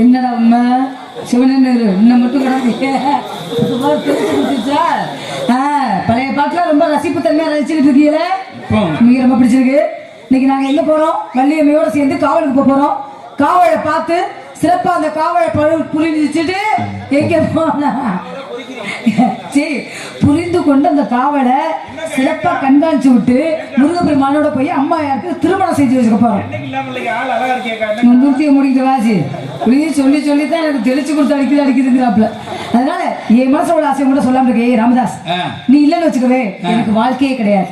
என்னடா உண்மை சிவனேன்னு இன்னும் மட்டும் கிடக்கு பழைய பாட்டுலாம் ரொம்ப ரசிப்பு தன்மையா ரசிச்சுட்டு இருக்கீங்களே மிக ரொம்ப பிடிச்சிருக்கு. இன்னைக்கு நாங்க எங்க போறோம்? வள்ளியம்மையோட சேர்ந்து காவலுக்கு போக போறோம். காவலை பார்த்து சிறப்பா அந்த காவலை பழு புரிஞ்சுட்டு எங்க போனா? சரி புரிந்து கொண்டு அந்த காவலை சிறப்பா கண்காணிச்சு விட்டு முருகப்பெருமானோட போய் அம்மா யாருக்கு திருமணம் செஞ்சு வச்சுக்க போறோம். முன்னூத்தியை முடிக்கிட்டு வாசி. இப்படியே சொல்லி சொல்லி தான் எனக்கு தெளிச்சு கொடுத்து அடிக்கல அடிக்குதுங்கிறாப்புல. அதனால என் மனசோட ஆசையை கூட சொல்லாம இருக்கே ராமதாஸ். நீ இல்லைன்னு வச்சுக்கவே எனக்கு வாழ்க்கையே கிடையாது.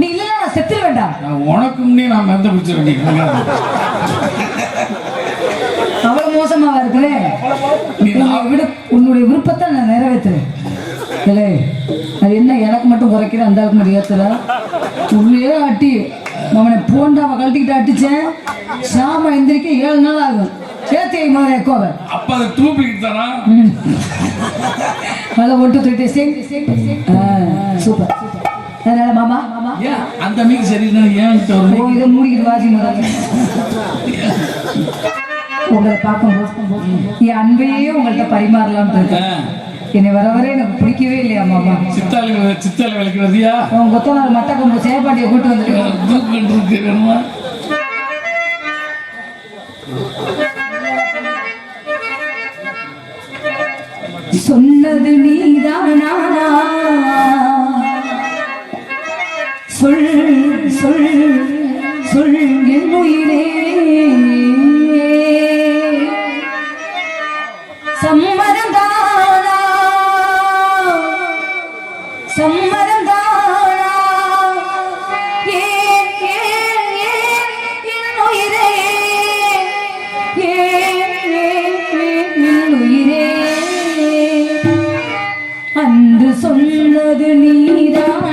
நீ இல்லைன்னா நான் செத்துரு வேண்டாம் நான் உனக்கும்னே நான் மந்த பிடிச்ச வேண்டிய அவ்வளவு மோசமாவா இருக்குல்ல நீ உன்னுடைய விருப்பத்தை நான் நிறைவேற்றுறேன் இல்லை அது என்ன எனக்கு மட்டும் குறைக்கிற அந்த அளவுக்கு மட்டும் ஏத்துற? உள்ளே அட்டி அவனை போண்டாவை கழட்டிக்கிட்டு அடிச்சேன் சாம எந்திரிக்க ஏழு நாள் ஆகும். சேர்த்து முதல்ல எக்கோவை அப்ப அதை டூப்ளிகேட் தானா? நல்லா ஒட்டு தூக்கிட்டு சேம் சூப்பர் அதனால மாமா அந்த மீன் சரியில்லை ஏன் இதை மூடிக்கிட்டு வாசி முதல்ல. உங்களை பார்க்கும்போது என் அன்பையே உங்கள்கிட்ட பரிமாறலாம்னு இருக்கேன். என்னை வர வர எனக்கு பிடிக்கவே இல்லையா மாமா? சித்தாளி சித்தாளி வேலைக்கு வருதியா உன் கொத்தனார் மட்ட கொம்பு சேப்பாட்டியை கூட்டு இருக்கு வேணுமா? சொன்னது நீதானா? சொல் சொல் சொல் என் உயிரே. சம்மதம் அன்று சொன்னது நீதானா?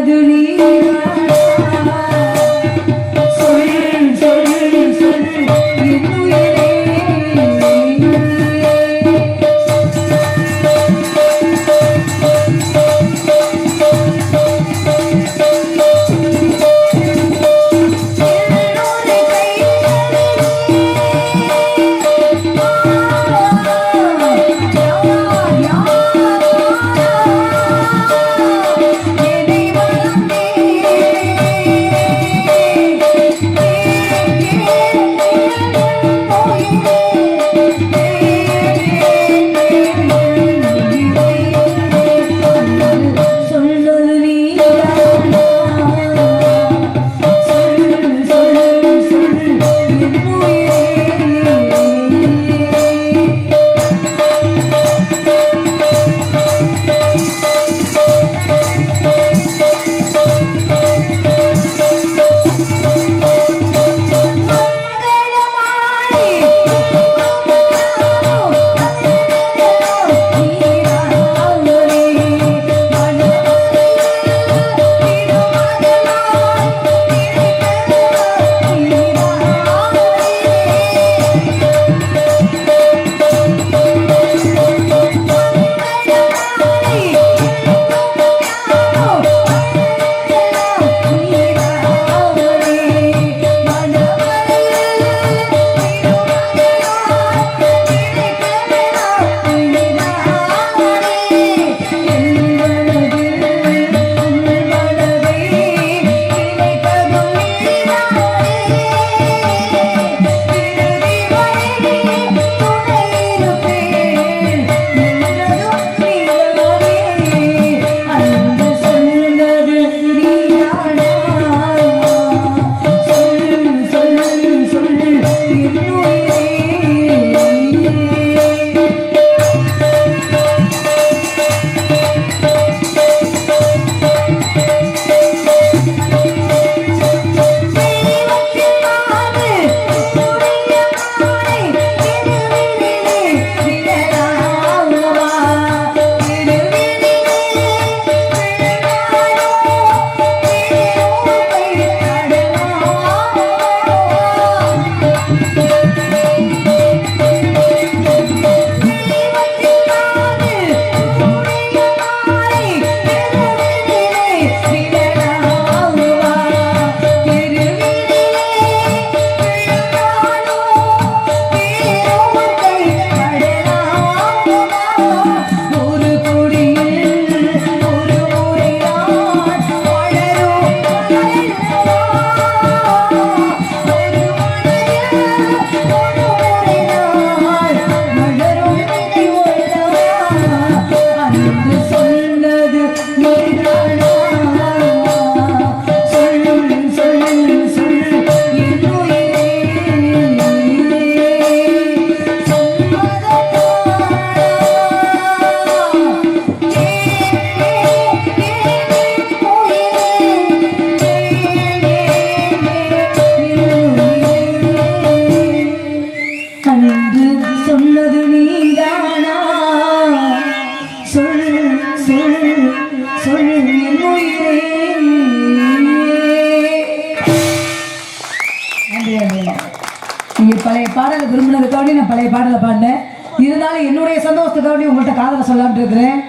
ಕದಲೀ you. நான் பழைய பாடலை பாடினேன். இருந்தாலும் என்னுடைய சந்தோஷத்துக்காண்டி உங்கள்கிட்ட காதலை சொல்லாமட்டு இருக்கிறேன்.